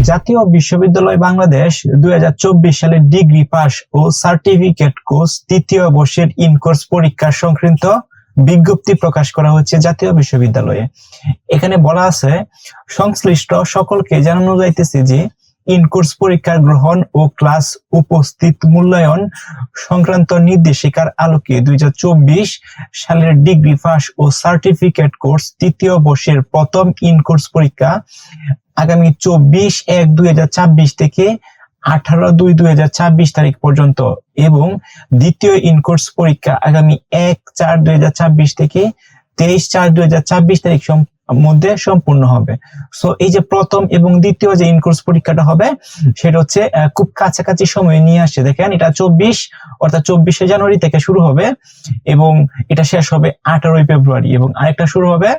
জাতীয় বিশ্ববিদ্যালয় বাংলাদেশ দুই সালে ডিগ্রি পাস ও সার্টিফিকেট কোর্স তৃতীয় বর্ষের ইন কোর্স পরীক্ষা সংক্রান্ত বিজ্ঞপ্তি প্রকাশ করা হচ্ছে জাতীয় বিশ্ববিদ্যালয়ে। এখানে বলা আছে, সংশ্লিষ্ট সকলকে জানানো যাইতেছে যে ইন কোর্স পরীক্ষা গ্রহণ ও ক্লাস উপস্থিত মূল্যায়ন সংক্রান্ত নির্দেশিকার আলোকে দুই চব্বিশ সালের ডিগ্রি পাস ও সার্টিফিকেট কোর্স তৃতীয় বর্ষের প্রথম ইন কোর্স পরীক্ষা আগামী চব্বিশ এক দুই হাজার ছাব্বিশ থেকে আঠারো দুই দুই হাজার ছাব্বিশ তারিখ পর্যন্ত এবং দ্বিতীয় ইনকোর্স পরীক্ষা আগামী এক চার দুই হাজার ছাব্বিশ থেকে তেইশ চার দুই তারিখ সম- মধ্যে সম্পূর্ণ হবে। সো এই যে প্রথম এবং দ্বিতীয় যে ইনকোর্স পরীক্ষাটা হবে, সেটা হচ্ছে খুব কাছাকাছি সময়ে নিয়ে আসছে। দেখেন, এটা চব্বিশ, অর্থাৎ চব্বিশে জানুয়ারি থেকে শুরু হবে এবং এটা শেষ হবে আঠারোই ফেব্রুয়ারি এবং আরেকটা শুরু হবে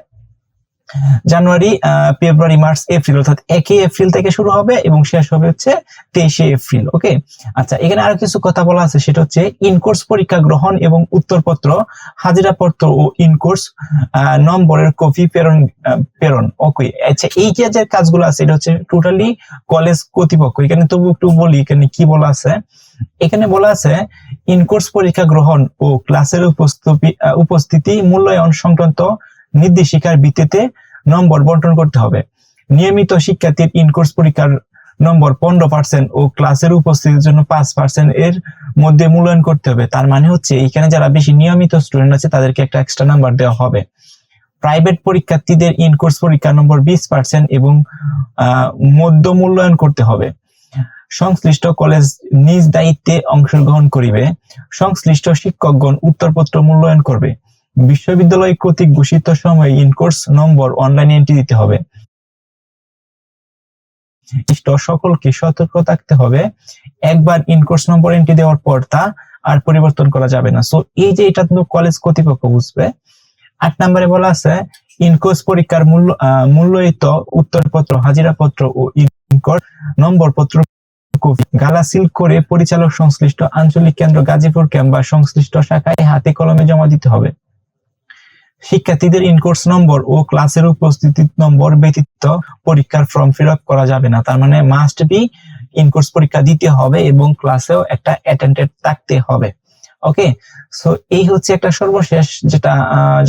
জানুয়ারি ফেব্রুয়ারি, মার্চ, এপ্রিল, অর্থাৎ একই এপ্রিল থেকে শুরু হবে এবং শেষ হবে হচ্ছে তেইশে এপ্রিল, ওকে? আচ্ছা এখানে আরও কিছু কথা বলা আছে, সেটা হচ্ছে ইনকোর্স পরীক্ষা গ্রহণ এবং উত্তরপত্র হাজিরাপত্র ও ইনকোর্স নম্বরের কপি প্রেরণ প্রেরণ, ওকে? আচ্ছা এই যে যে কাজগুলো আছে, এটা হচ্ছে টোটালি কলেজ কর্তৃপক্ষ, এখানে তবু একটু বলি, এখানে কি বলা আছে? এখানে বলা আছে, ইনকোর্স পরীক্ষা গ্রহণ ও ক্লাসের উপস্থিতি উপস্থিতি, মূল্যায়ন সংক্রান্ত নির্দেশিকার ভিত্তিতে নম্বর বন্টন করতে হবে। নিয়মিত শিক্ষার্থীর ইনকোর্স পরীক্ষার নম্বর পনেরো পার্সেন্ট ও ক্লাসের উপস্থিতির জন্য পাঁচ পার্সেন্ট এর মধ্যে মূল্যায়ন করতে হবে। তার মানে হচ্ছে এখানে যারা বেশি নিয়মিত স্টুডেন্ট আছে, তাদেরকে একটা এক্সট্রা নাম্বার দেওয়া হবে। প্রাইভেট পরীক্ষার্থীদের ইনকোর্স পরীক্ষার নম্বর বিশ পার্সেন্ট এবং মধ্য মূল্যায়ন করতে হবে। সংশ্লিষ্ট কলেজ নিজ দায়িত্বে অংশগ্রহণ করিবে। সংশ্লিষ্ট শিক্ষকগণ উত্তরপত্র মূল্যায়ন করবে। বিশ্ববিদ্যালয় কর্তৃক ঘোষিত সময়ে ইনকোর্স নম্বর অনলাইনে এন্ট্রি দিতে হবে। সকলকে সতর্ক থাকতে হবে। একবার ইনকোর্স নম্বর এন্ট্রি দেওয়ার পর তা আর পরিবর্তন করা যাবে না। সো এই যে এটা কিন্তু কলেজ কর্তৃপক্ষ বুঝবে, আট নম্বরে বলা আছে, ইনকোর্স পরীক্ষার মূল্য মূল্যায়িত উত্তরপত্র, হাজিরাপত্র ও ইনকোর্স নম্বর পত্র গালা সিল করে পরিচালক সংশ্লিষ্ট আঞ্চলিক কেন্দ্র গাজীপুর ক্যাম্প বা সংশ্লিষ্ট শাখায় হাতে কলমে জমা দিতে হবে। শিক্ষার্থীদের ইনকোর্স নম্বর ও ক্লাসের উপস্থিতি নম্বর ব্যতীত পরীক্ষার ফর্ম ফিল আপ করা যাবে না। তার মানে মাস্ট বি ইনকোর্স পরীক্ষা দিতে হবে এবং ক্লাসেও একটা অ্যাটেন্ডেড থাকতে হবে। ওকে সো এই হচ্ছে একটা সর্বশেষ যেটা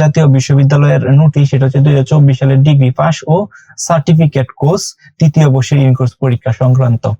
জাতীয় বিশ্ববিদ্যালয়ের নোটিশ সেটা হচ্ছে দুই হাজার চব্বিশ সালের ডিগ্রি পাস ও সার্টিফিকেট কোর্স তৃতীয় বর্ষের ইনকোর্স পরীক্ষা সংক্রান্ত।